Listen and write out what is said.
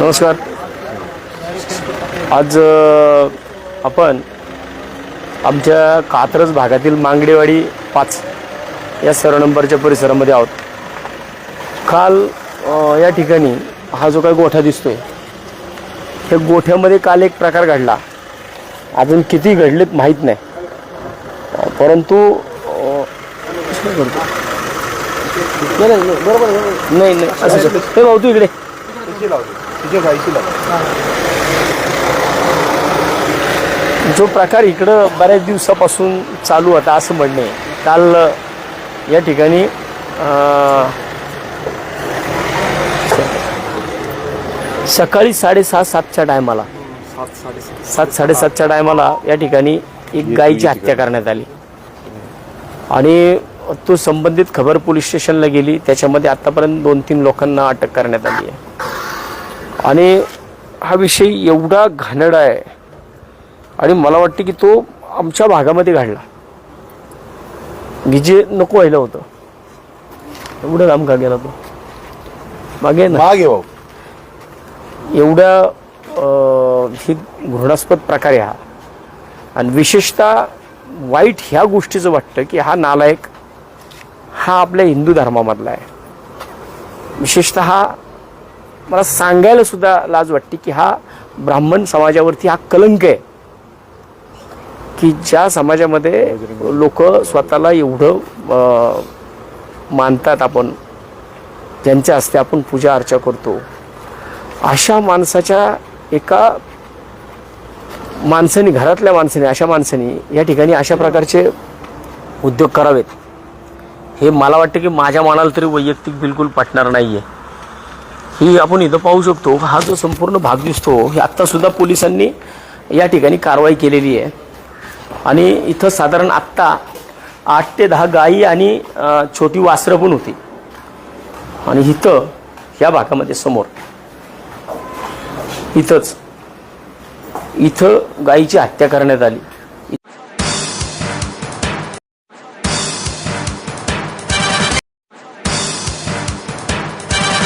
नमस्कार. आज आपण आमच्या कात्रज भागातील मांगडेवाडी पाच या सर्व नंबरच्या परिसरामध्ये आहोत. काल या ठिकाणी हा जो काही गोठा दिसतोय त्या गोठ्यामध्ये काल एक प्रकार घडला. अजून किती घडलेत माहीत नाही. परंतु करतो? नाही नाही नाही, बरोबर आहे, बरोबर आहे. नाही नाही. असं. हे भाऊ तू इकडे. जो प्रकार इकडं बऱ्याच दिवसापासून चालू होता असं म्हणणे. काल अ, या ठिकाणी अ, सकाळी साडेसहा सातच्या टायमाला सात साडेसातच्या टायमाला या ठिकाणी एक गायीची हत्या करण्यात आली. आणि तो संबंधित खबर पोलीस स्टेशनला गेली. त्याच्यामध्ये आतापर्यंत दोन तीन लोकांना अटक करण्यात आली आहे. आणि हा विषय एवढा घाणेरडा आहे. आणि मला वाटतं की तो आमच्या भागामध्ये घडला. जे नको व्हायला होतं. एवढं लांब का गेला तो? मागे ना. मागे भाऊ एवढ्या अ, ही घृणास्पद प्रकार आहे हा. आणि विशेषतः वाईट ह्या गोष्टीचं वाटतं की हा नालायक हा आपल्या हिंदू धर्मामधला आहे. विशेषतः मला सांगायला सुद्धा लाज वाटते की हा ब्राह्मण समाजावरती हा कलंक आहे. की ज्या समाजामध्ये लोक स्वतःला एवढं मानतात आपण ज्यांच्या हस्ते आपण पूजा अर्चा करतो अशा माणसाच्या एका माणसाने घरातल्या माणसाने अशा माणसाने या ठिकाणी अशा प्रकारचे उद्योग करावेत. हे मला वाटतं की माझ्या मनाला तरी वैयक्तिक बिलकुल पटणार नाही आहे ही आपण इथं पाहू शकतो हा जो संपूर्ण भाग दिसतो हे आत्तासुद्धा पोलिसांनी या ठिकाणी कारवाई केलेली आहे. आणि इथं साधारण आत्ता आठ ते दहा गायी आणि छोटी वासरं पण होती. आणि इथं या भागामध्ये समोर इथंच इथं गायीची हत्या करण्यात आली.